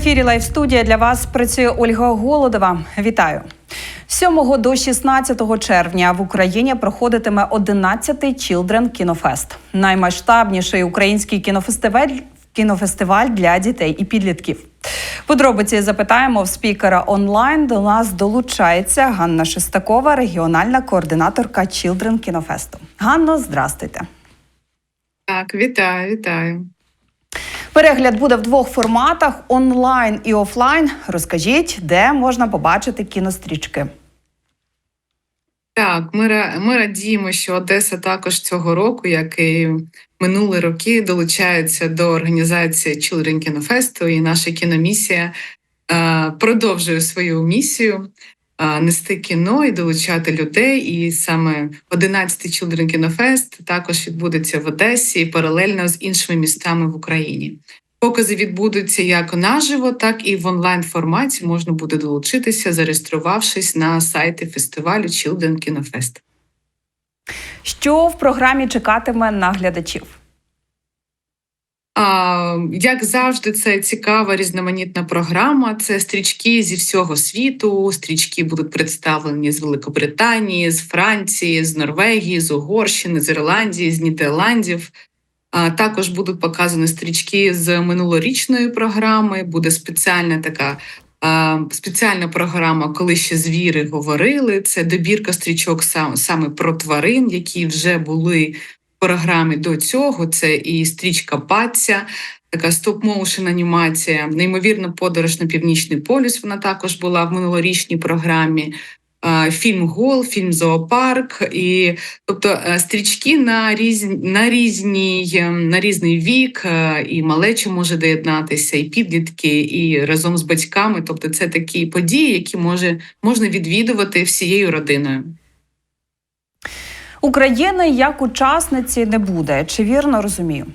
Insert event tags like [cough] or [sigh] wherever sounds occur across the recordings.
ефірі Лайв студія для вас працює Ольга Голодова. Вітаю. 7 до 16 червня в Україні проходитиме 11-й Children Кінофест, наймасштабніший український кінофестиваль кінофестиваль для дітей і підлітків. Подробиці запитаємо в спікера онлайн. До нас долучається Ганна Шестакова, регіональна координаторка Children Кінофесту. Ганно, здрастуйте. Так, вітаю, вітаю. Перегляд буде в двох форматах: онлайн і офлайн. Розкажіть, де можна побачити кінострічки. Так, ми ми радіємо, що Одеса також цього року, як і минулі роки, долучається до організації Children Кінофесту, і наша кіномісія е, продовжує свою місію нести кіно і долучати людей. І саме 11-й Children Кінофест також відбудеться в Одесі паралельно з іншими містами в Україні. Покази відбудуться як наживо, так і в онлайн форматі можна буде долучитися, зареєструвавшись на сайті фестивалю Children Кінофест. Що в програмі чекатиме на глядачів? Як завжди, це цікава різноманітна програма. Це стрічки зі всього світу. Стрічки будуть представлені з Великобританії, з Франції, з Норвегії, з Угорщини, з Ірландії, з Нідерландів. А, також будуть показані стрічки з минулорічної програми. Буде спеціальна така. Спеціальна програма, коли ще звіри говорили. Це добірка стрічок сам, саме про тварин, які вже були програмі до цього. Це і стрічка Паця, така стоп-моушен анімація, неймовірна подорож на північний полюс. Вона також була в минулорічній програмі. Фільм Гол, фільм Зоопарк, і тобто е, стрічки на різні на різні е, на різний вік, е, і малеча може доєднатися, і підлітки, і разом з батьками. Тобто, це такі події, які може можна відвідувати всією родиною. України як учасниці не буде. Чи вірно розумію?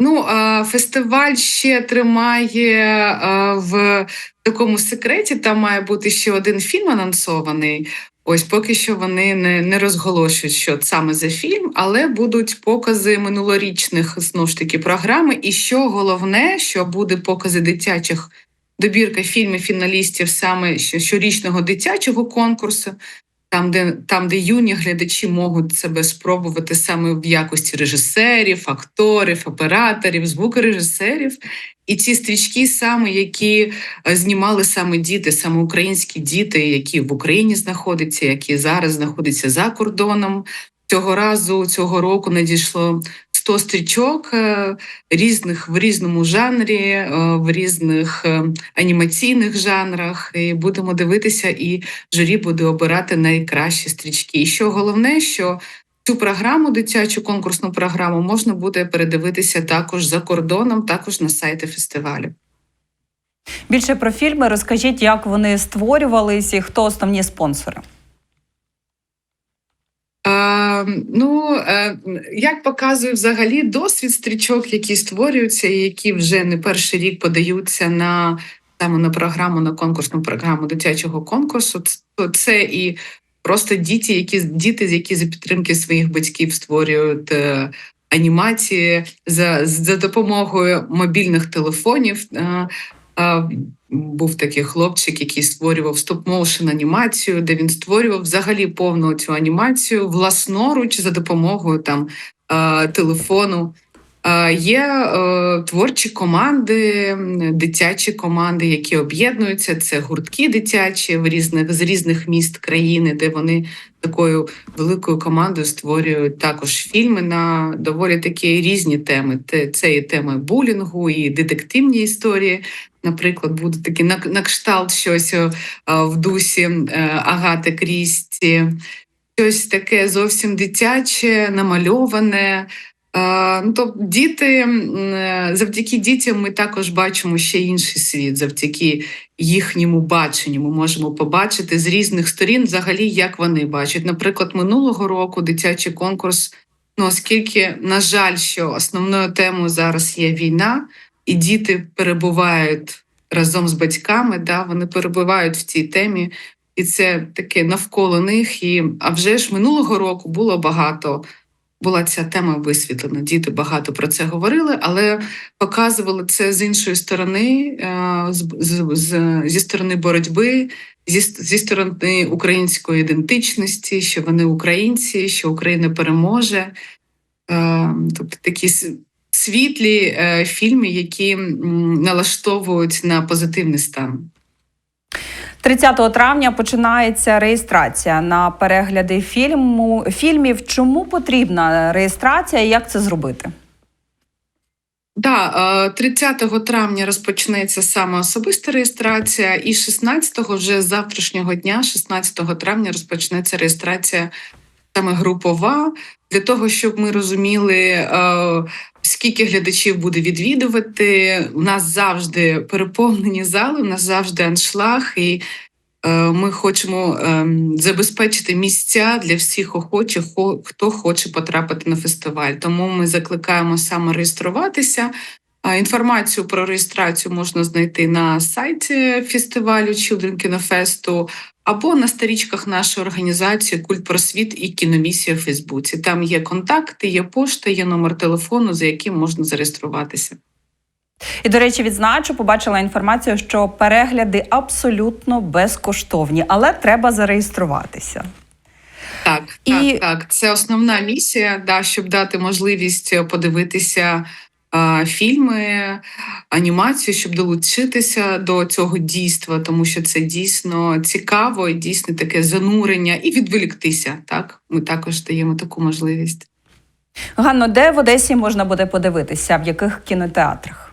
Ну, фестиваль ще тримає в такому секреті. Там має бути ще один фільм анонсований. Ось поки що вони не, не розголошують, що саме за фільм, але будуть покази минулорічних знову ж таки програми. І що головне, що буде покази дитячих добірка фільмів фіналістів саме щорічного дитячого конкурсу. Там, де там, де юні глядачі можуть себе спробувати саме в якості режисерів, акторів, операторів, звукорежисерів. І ці стрічки, саме які е, знімали саме діти, саме українські діти, які в Україні знаходяться, які зараз знаходяться за кордоном. Цього разу цього року надійшло 100 стрічок е, різних в різному жанрі, е, в різних е, анімаційних жанрах. І будемо дивитися, і журі буде обирати найкращі стрічки. І що головне, що цю програму, дитячу конкурсну програму, можна буде передивитися також за кордоном, також на сайті фестивалю. Більше про фільми розкажіть, як вони створювались і хто основні спонсори. Е, ну, е, як показує взагалі досвід стрічок, які створюються, і які вже не перший рік подаються на саме на програму, на конкурсну програму дитячого конкурсу, то це і просто діти, які діти, які за підтримки своїх батьків створюють е, анімації за, за допомогою мобільних телефонів. Був такий хлопчик, який створював стоп-моушен анімацію, де він створював взагалі повну цю анімацію власноруч за допомогою там е, телефону. Е, Є е, творчі команди, дитячі команди, які об'єднуються. Це гуртки дитячі в різних з різних міст країни, де вони такою великою командою створюють також фільми на доволі такі різні теми. Це і теми булінгу, і детективні історії. Наприклад, буде такі на, кшталт щось е, в дусі е, Агати Крісті, щось таке зовсім дитяче, намальоване. Ну, тобто діти е, завдяки дітям ми також бачимо ще інший світ, завдяки їхньому баченню. Ми можемо побачити з різних сторін, взагалі, як вони бачать. Наприклад, минулого року дитячий конкурс. Ну, оскільки, на жаль, що основною темою зараз є війна, і діти перебувають разом з батьками, да, вони перебувають в цій темі, і це таке навколо них. І, а вже ж минулого року було багато була ця тема висвітлена. Діти багато про це говорили, але показували це з іншої сторони, е, з, з, з, зі сторони боротьби, зі, зі сторони української ідентичності, що вони українці, що Україна переможе. Е, Тобто такі світлі е, фільми, які налаштовують на позитивний стан. 30 травня починається реєстрація на перегляди фільму фільмів. Чому потрібна реєстрація і як це зробити? Да, е, 30 травня розпочнеться саме особиста реєстрація, і 16-го, вже з завтрашнього дня, 16 травня, розпочнеться реєстрація саме групова, для того, щоб ми розуміли, е, скільки глядачів буде відвідувати. У нас завжди переповнені зали, у нас завжди аншлаг, і е, ми хочемо ем, забезпечити місця для всіх охочих, хто хоче потрапити на фестиваль. Тому ми закликаємо саме реєструватися. Інформацію про реєстрацію можна знайти на сайті фестивалю Children Кінофесту або на сторічках нашої організації Культ Просвіт і Кіномісія в Фейсбуці. Там є контакти, є пошта, є номер телефону, за яким можна зареєструватися. І до речі, відзначу, побачила інформацію, що перегляди абсолютно безкоштовні, але треба зареєструватися. Так, І- так, так. Це основна місія, да, щоб дати можливість е, подивитися фільми, анімацію, щоб долучитися до цього дійства, тому що це дійсно цікаво і дійсно таке занурення, і відволіктися. Так, ми також даємо таку можливість. Ганно, де в Одесі можна буде подивитися, в яких кінотеатрах?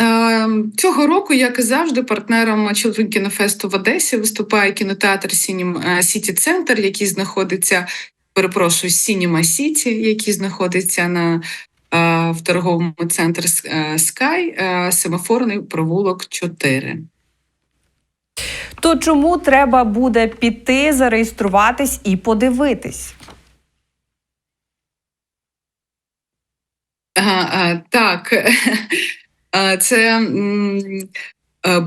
Е, Цього року, як і завжди, партнером Children кінофесту в Одесі виступає кінотеатр Сіті Центр, який знаходиться, перепрошую, Сініма Сіті, який знаходиться на е, в торговому центрі Sky, семафорний провулок 4. То чому треба буде піти, зареєструватись і подивитись? А, а, так, [laughs] Е, це е,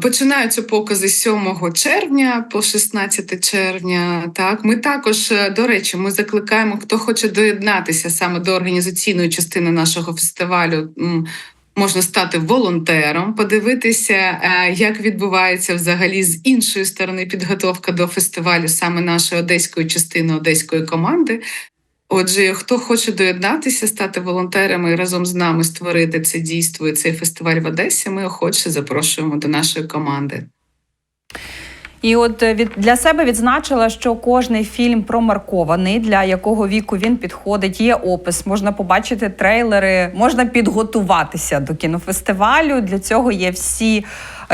починаються покази 7 червня по 16 червня. Так, ми також, е, до речі, ми закликаємо, хто хоче доєднатися саме до організаційної частини нашого фестивалю. Можна стати волонтером, подивитися, е, як відбувається взагалі з іншої сторони підготовка до фестивалю, саме нашої одеської частини одеської команди. Отже, хто хоче доєднатися, стати волонтерами і разом з нами створити це дійство і цей фестиваль в Одесі, ми охоче запрошуємо до нашої команди. І от е, від для себе відзначила, що кожний фільм промаркований, для якого віку він підходить. Є опис, можна побачити трейлери, можна підготуватися до кінофестивалю. Для цього є всі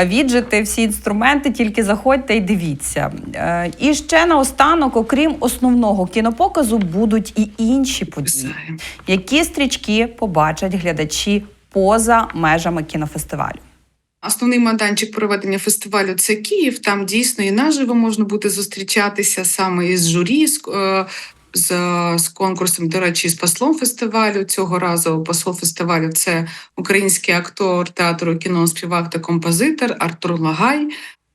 віджити, всі інструменти. Тільки заходьте і дивіться. Е, І ще наостанок, окрім основного кінопоказу, будуть і інші події. Які стрічки побачать глядачі поза межами кінофестивалю? Основний майданчик проведення фестивалю це Київ. Там дійсно і наживо можна буде зустрічатися саме із журі, з, з, конкурсом. До речі, з послом фестивалю. Цього разу посол фестивалю це український актор театру кіно, співак та композитор Артур Лагай.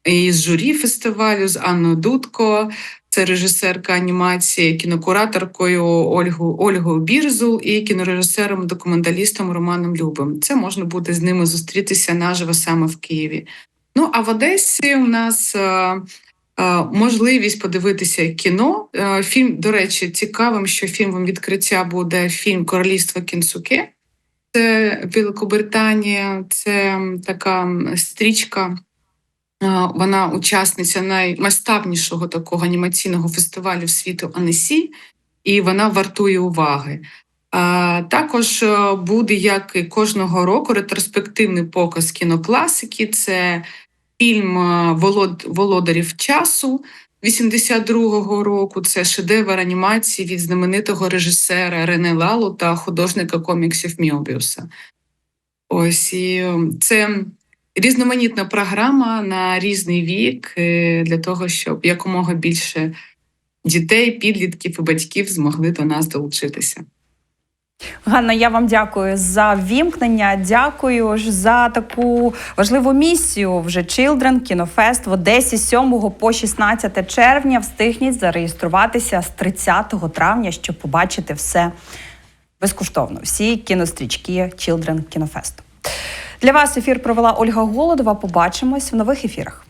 І з журі фестивалю з Анною Дудко. Це режисерка анімації, кінокураторкою Ольгу Ольгою Бірзул і кінорежисером, документалістом Романом Любим. Це можна буде з ними зустрітися наживо саме в Києві. Ну а в Одесі у нас е, можливість подивитися кіно. Е, фільм, до речі, цікавим, що фільмом відкриття буде фільм Королівство Кінсуке. Це Великобританія, це така стрічка. Е, Вона учасниця наймасштабнішого такого анімаційного фестивалю світу Анесі, і вона вартує уваги. Також е, буде, як і кожного року, ретроспективний показ кінокласики. Це фільм е, «Волод- Володарів часу 82-го року. Це шедевр анімації від знаменитого режисера Рене Лалу та художника коміксів Міобіуса. Ось і е, це різноманітна програма на різний вік е, для того, щоб якомога більше дітей, підлітків і батьків змогли до нас долучитися. Ганна, я вам дякую за вімкнення. Дякую ж за таку важливу місію. Вже Children Кінофест в Одесі з 7 по 16 червня. Встигніть зареєструватися з 30 травня, щоб побачити все безкоштовно. Всі кінострічки Children Кінофест. Для вас ефір провела Ольга Голодова. Побачимось в нових ефірах.